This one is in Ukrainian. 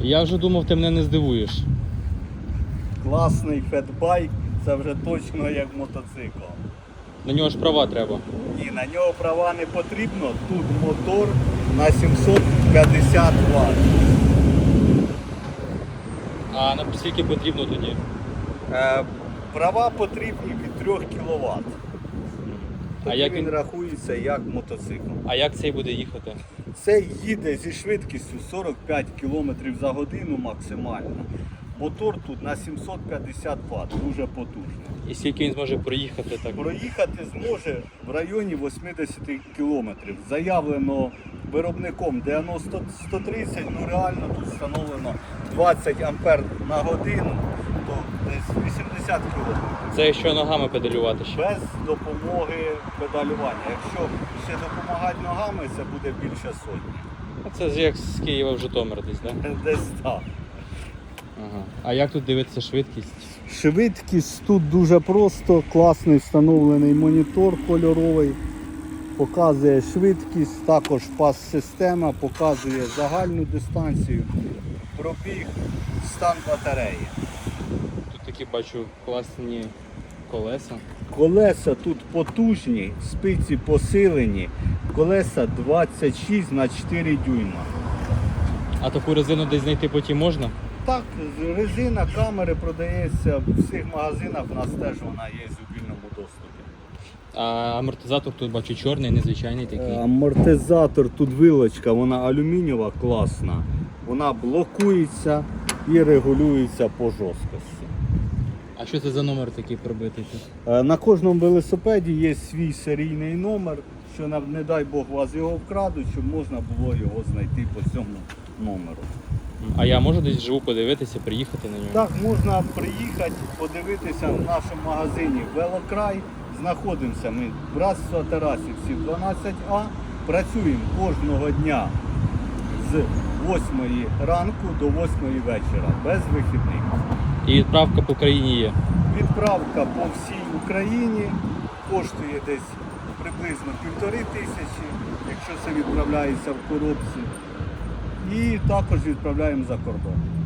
Я вже думав, ти мене не здивуєш. Класний фетбайк, це вже точно як мотоцикл. На нього ж права треба. І на нього права не потрібно. Тут мотор на 750 Вт. А на скільки потрібно тоді? Е, права потрібні від 3 кВт. А як він він- рахується як мотоцикл. А як цей буде їхати? Це їде зі швидкістю 45 км за годину максимально. Мотор тут на 750 Вт, дуже потужний. І скільки він зможе проїхати так? Проїхати зможе в районі 80 км. Заявлено виробником 90-130, ну реально тут встановлено 20 ампер на годину, то десь 80 км. Це якщо ногами педалювати ще. Без допомоги педалювання. Якщо ще допомагати ногами, це буде більше сотні. А Це як з Києва в Житомир десь, так? Десь так. Ага. А як тут дивитися швидкість? Швидкість тут дуже просто, класний встановлений монітор кольоровий, показує швидкість, також пас-система, показує загальну дистанцію, пробіг, стан батареї. Такі бачу класні колеса. Колеса тут потужні, спиці посилені, колеса 26 на 4 дюйма. А таку резину десь знайти потім можна? Так, резина, камери продається в всіх магазинах, у нас теж вона є в вільному доступі. А амортизатор тут бачу чорний, незвичайний такий. Е, Амортизатор, тут вилочка, вона алюмінієва, класна. Вона блокується і регулюється по жорсткості. А що це за номер такий пробитий тут? Е, На кожному велосипеді є свій серійний номер, що не дай Бог вас його вкрадуть, щоб можна було його знайти по цьому номеру. А я можу десь живу подивитися, приїхати на нього? Так, можна приїхати, подивитися в нашому магазині Велокрай. Знаходимося ми братство Тарасівці 12А. Працюємо кожного дня з 8 ранку до 8 вечора, без вихідних. І відправка по країні є. Відправка по всій Україні коштує десь приблизно півтори тисячі, якщо це відправляється в коробці. І також відправляємо за кордон.